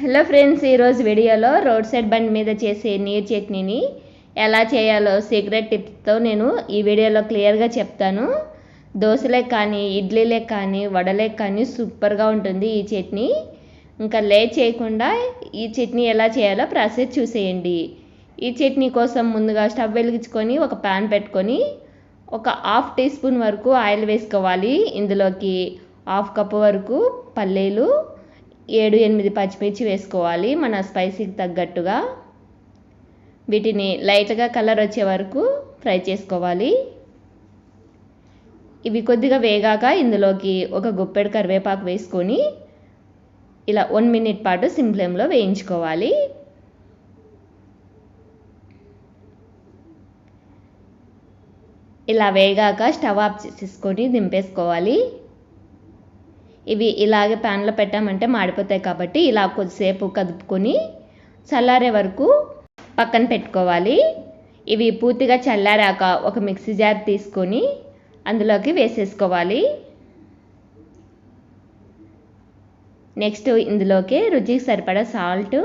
Hello friends ఈరోజు వీడియోలో road side బండి మీద చేసే నీరు చట్నీని ఎలా చేయాలో సీక్రెట్ టిప్స్తో నేను ఈ వీడియోలో క్లియర్గా చెప్తాను. దోశలే కానీ ఇడ్లీలే కానీ వడలే కానీ సూపర్గా ఉంటుంది ఈ చట్నీ. ఇంకా లేట్ చేయకుండా ఈ చట్నీ ఎలా చేయాలో ప్రాసెస్ చూసేయండి. ఈ చట్నీ కోసం ముందుగా స్టవ్ వెలిగించుకొని ఒక ప్యాన్ పెట్టుకొని ఒక హాఫ్ టీ స్పూన్ వరకు ఆయిల్ వేసుకోవాలి ఇందులోకి. హాఫ్ కప్ వరకు పల్లీలు ఏడు ఎనిమిది పచ్చిమిర్చి వేసుకోవాలి. మన స్పైసీకి తగ్గట్టుగా వీటిని లైట్గా కలర్ వచ్చే వరకు ఫ్రై చేసుకోవాలి. ఇవి కొద్దిగా వేగాక ఇందులోకి ఒక గుప్పెడు కరివేపాకు వేసుకొని ఇలా వన్ మినిట్ పాటు సిమ్ ఫ్లేమ్లో వేయించుకోవాలి. ఇలా వేగాక స్టవ్ ఆఫ్ చేసుకొని దింపేసుకోవాలి. ఇవి ఇలాగే ప్యాన్లో పెట్టామంటే మాడిపోతాయి కాబట్టి ఇలా కొద్దిసేపు కదుపుకొని చల్లారే వరకు పక్కన పెట్టుకోవాలి. ఇవి పూర్తిగా చల్లారాక ఒక మిక్సీ జార్ తీసుకొని అందులోకి వేసేసుకోవాలి. నెక్స్ట్ ఇందులోకి రుచికి సరిపడా సాల్ట్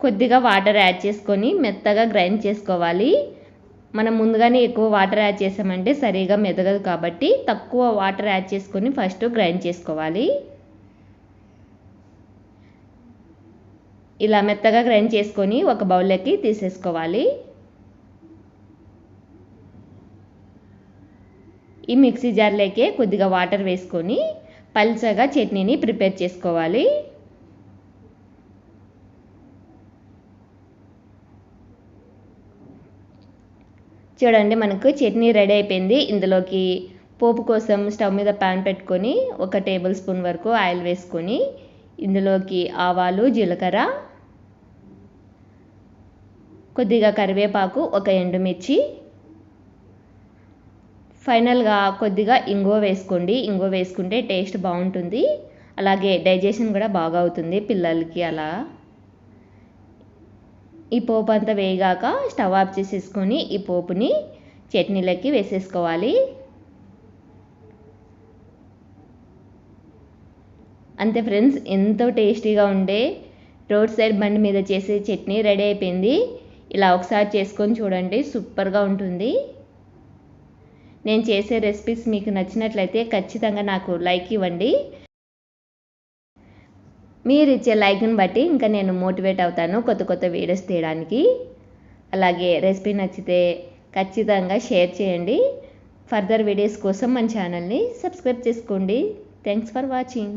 కొద్దిగా వాటర్ యాడ్ చేసుకొని మెత్తగా గ్రైండ్ చేసుకోవాలి. మనం ముందుగానే ఎక్కువ వాటర్ యాడ్ చేసామంటే సరిగా మెదగదు కాబట్టి తక్కువ వాటర్ యాడ్ చేసుకొని ఫస్ట్ గ్రైండ్ చేసుకోవాలి. ఇలా మెత్తగా గ్రైండ్ చేసుకొని ఒక బౌల్లోకి తీసేసుకోవాలి. ఈ మిక్సీ జార్లోకే కొద్దిగా వాటర్ వేసుకొని పల్చగా చట్నీని ప్రిపేర్ చేసుకోవాలి. చూడండి మనకు చట్నీ రెడీ అయిపోయింది. ఇందులోకి పోపు కోసం స్టవ్ మీద ప్యాన్ పెట్టుకొని ఒక టేబుల్ స్పూన్ వరకు ఆయిల్ వేసుకొని ఇందులోకి ఆవాలు జీలకర్ర కొద్దిగా కరివేపాకు ఒక ఎండుమిర్చి ఫైనల్గా కొద్దిగా ఇంగువ వేసుకోండి. ఇంగువ వేసుకుంటే టేస్ట్ బాగుంటుంది. అలాగే డైజెషన్ కూడా బాగా అవుతుంది పిల్లలకి అలా. ఈ పోపు అంతా వేగాక స్టవ్ ఆఫ్ చేసేసుకొని ఈ పోపుని చట్నీలకి వేసేసుకోవాలి. అంతే ఫ్రెండ్స్ ఎంతో టేస్టీగా ఉండే రోడ్ సైడ్ బండి మీద చేసే చట్నీ రెడీ అయిపోయింది. ఇలా ఒకసారి చేసుకొని చూడండి సూపర్గా ఉంటుంది. నేను చేసే రెసిపీస్ మీకు నచ్చినట్లయితే ఖచ్చితంగా నాకు లైక్ ఇవ్వండి. మీరు ఇచ్చే లైక్ని బట్టి ఇంకా నేను మోటివేట్ అవుతాను కొత్త కొత్త వీడియోస్ తీయడానికి. అలాగే రెసిపీ నచ్చితే ఖచ్చితంగా షేర్ చేయండి. ఫర్దర్ వీడియోస్ కోసం మన ఛానల్ని సబ్స్క్రైబ్ చేసుకోండి. Thanks for watching.